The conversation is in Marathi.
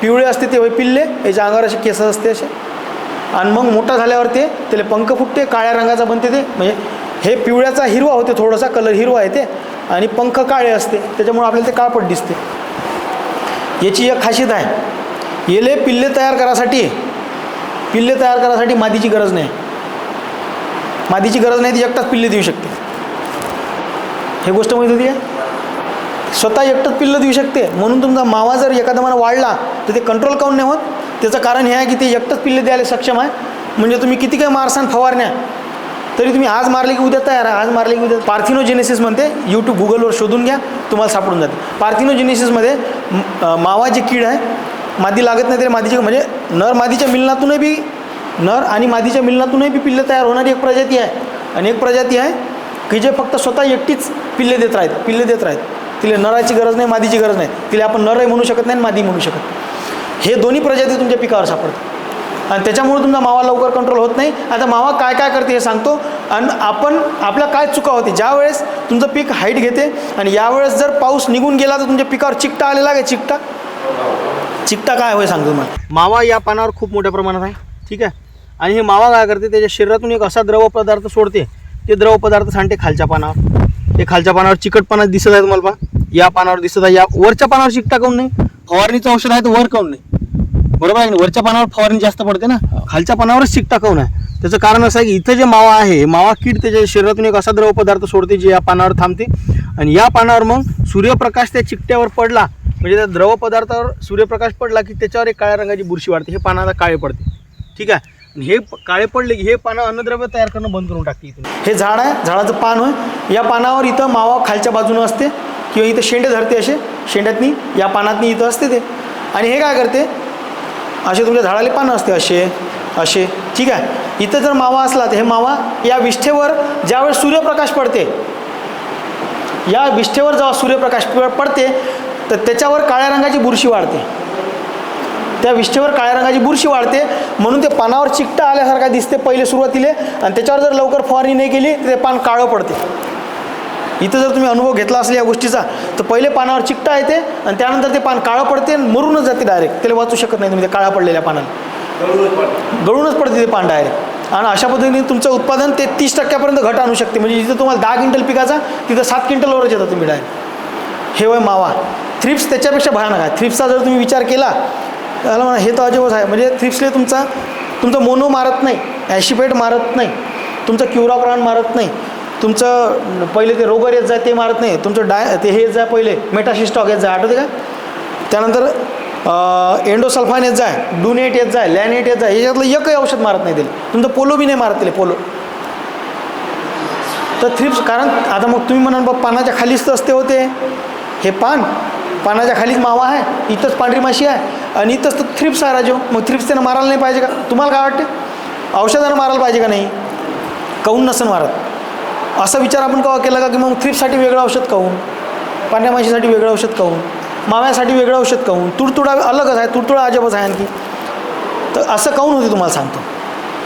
पिवळे असते ते होय पिल्ले याच्या अंगावर असे केस असते असे. आणि मग मोठा झाल्यावर ते त्याला पंख फुटते काळ्या रंगाचा बनते ते. म्हणजे हे पिवळ्याचा हिरवा होते थोडासा कलर हिरवा येते आणि पंख काळे असते त्याच्यामुळे आपल्याला ते काळपट दिसते. याची एक खासियत आहे येले पिल्ले तयार करासाठी पिल्ले तयार करासाठी मादीची गरज नाही. मादीची गरज नाही ती एकटाच पिल्ले देऊ शकते. हे गोष्ट माहीत होती आहे स्वतः एकटंच पिल्लं देऊ शकते. म्हणून तुमचा मावा जर एखादा मला वाढला तर ते कंट्रोल काऊन नाही होत? त्याचं कारण हे आहे की ते एकटंच पिल्ले द्यायला सक्षम आहे. म्हणजे तुम्ही किती काय मारसान फवारण्या तरी तुम्ही आज मारले की उद्या तयार आहे. आज मारले की उद्या पार्थिनोजेनेसिस म्हणते. यूट्यूब गुगलवर शोधून घ्या तुम्हाला सापडून जाते. पार्थिनोजेनेसिसमध्ये मावा जे कीड आहे. मादी लागत नाही तरी मादीची म्हणजे नर मादीच्या मिलनातूनही बी नर आणि मादीच्या मिलनातूनही बी पिल्लं तयार होणारी एक प्रजाती आहे. आणि एक प्रजाती आहे की जे फक्त स्वतः एकटीच पिल्ले देत राहत पिल्ले देत राहत तिला नराची गरज नाही मादीची गरज नाही. तिला आपण नरही म्हणू शकत नाही आणि मादी म्हणू शकत हे दोन्ही प्रजाती तुमच्या पिकावर सापडतात. आणि त्याच्यामुळे तुमचा मावा लवकर कंट्रोल होत नाही. आता मावा काय काय करते हे सांगतो. आणि आपण आपल्या काय चुका होते? ज्यावेळेस तुमचं पीक हाईट घेते आणि यावेळेस जर पाऊस निघून गेला तर तुमच्या पिकावर चिकटा आलेला आहे चिकटा? चिकटा काय होय सांगतो तुम्हाला. मावा या पानावर खूप मोठ्या प्रमाणात आहे. ठीक आहे? आणि हे मावा काय करते? त्याच्या शरीरातून एक असा द्रव पदार्थ सोडते. ते द्रव पदार्थ सांडते खालच्या पानावर. हे खालच्या पानावर चिकटपणा दिसत आहे तुम्हाला पहा. या पानावर दिसत आहे. या वरच्या पानावर चिकटा काऊन नाही? फवारणीचं औषध आहे तर वर काऊन नाही? बरोबर आहे ना वरच्या पानावर फवारणी जास्त पडते ना? खालच्या पानावरच चिकटा काऊन आहे? त्याचं कारण असं आहे की इथं जे मावा आहे हे मावा कीड त्याच्या शरीरातून एक असा द्रव पदार्थ सोडते जे या पानावर थांबते. आणि या पानावर मग सूर्यप्रकाश त्या चिकट्यावर पडला म्हणजे त्या द्रव पदार्थावर सूर्यप्रकाश पडला की त्याच्यावर एक काळ्या रंगाची बुरशी वाढते. हे पानाला काळे पडते. ठीक आहे? आणि हे काळे पडले की हे पानं अन्नद्रव्य तयार करणं बंद करून टाकते इथून. हे झाड आहे. झाडाचं पान होय. या पानावर इथं मावा खालच्या बाजूनं असते. किंवा इथं शेंडे धरते असे शेंड्यातनी या पानातनी इथं असते ते. आणि हे काय करते? असे तुमच्या झाडाला पानं असते असे असे. ठीक आहे? इथं जर मावा असला तर हे मावा या विष्ठेवर ज्यावेळेस सूर्यप्रकाश पडते या विष्ठेवर जेव्हा सूर्यप्रकाश पडते तर त्याच्यावर काळ्या रंगाची बुरशी वाढते. त्या विष्ठेवर काळ्या रंगाची बुरशी वाढते म्हणून ते पानावर चिकटा आल्यासारखा दिसते पहिले सुरुवातीले. आणि त्याच्यावर जर लवकर फवारणी नाही केली तर ते पान काळं पडते. इथं जर तुम्ही अनुभव घेतला असेल या गोष्टीचा तर पहिले पानावर चिकटा येते आणि त्यानंतर ते पान काळं पडते आणि मरूनच जाते डायरेक्ट त्याला वाचू शकत नाही तुम्ही काळ्या पडलेल्या पानाला. गळूनच पडते. ते पान डायरेक्ट आणि अशा पद्धतीने तुमचं उत्पादन ते तीस टक्क्यापर्यंत घट आणू शकते. म्हणजे जिथं तुम्हाला दहा क्विंटल पिकाचा तिथं सात क्विंटलवरच येतं तुम्ही डायरेक्ट हे वय मावा. थ्रिप्स त्याच्यापेक्षा भयानक आहे. थ्रिप्सचा जर तुम्ही विचार केला त्याला म्हणा हे तर अजिबात आहे. म्हणजे थ्रिप्सले तुमचा तुमचं मोनो मारत नाही. ॲशिपेट मारत नाही. तुमचं क्युराक्रॉन मारत नाही. तुमचं पहिले ते रोगर येत जाय ते मारत नाही. तुमचं डाय ते हे येत जाय पहिले. मेटाशिस्टॉक येत जाय. आठवते का? त्यानंतर एंडोसल्फान येत जाय. डुनेट येत जाय. लॅनेट येत जाय. याच्यातलं एकही औषध मारत नाही दिले. तुमचं पोलो बी नाही मारत दिले पोलो. तर थ्रिप्स कारण आता मग तुम्ही म्हणाल बघ पानाच्या खालीच तर असते होते हे पान पानाच्या खालीच मावा आहे. इथंच पांढरी माशी आहे. आणि इथंच तर थ्रिप्स आहे राजो. मग थ्रिप्स त्यानं मारायला नाही पाहिजे का? तुम्हाला काय वाटते? औषधानं मारायला पाहिजे का नाही? काऊन नसन मारत. असा विचार आपण केव्हा केला का की मग थ्रीपसाठी वेगळं औषध खाऊन पांढऱ्या माशीसाठी वेगळं औषध खाऊन माव्यासाठी वेगळं औषध खाऊन तुडतुडा अलगच आहे तुडतुडा अजबच आहे आणखी. तर असं काऊन होते तुम्हाला सांगतो?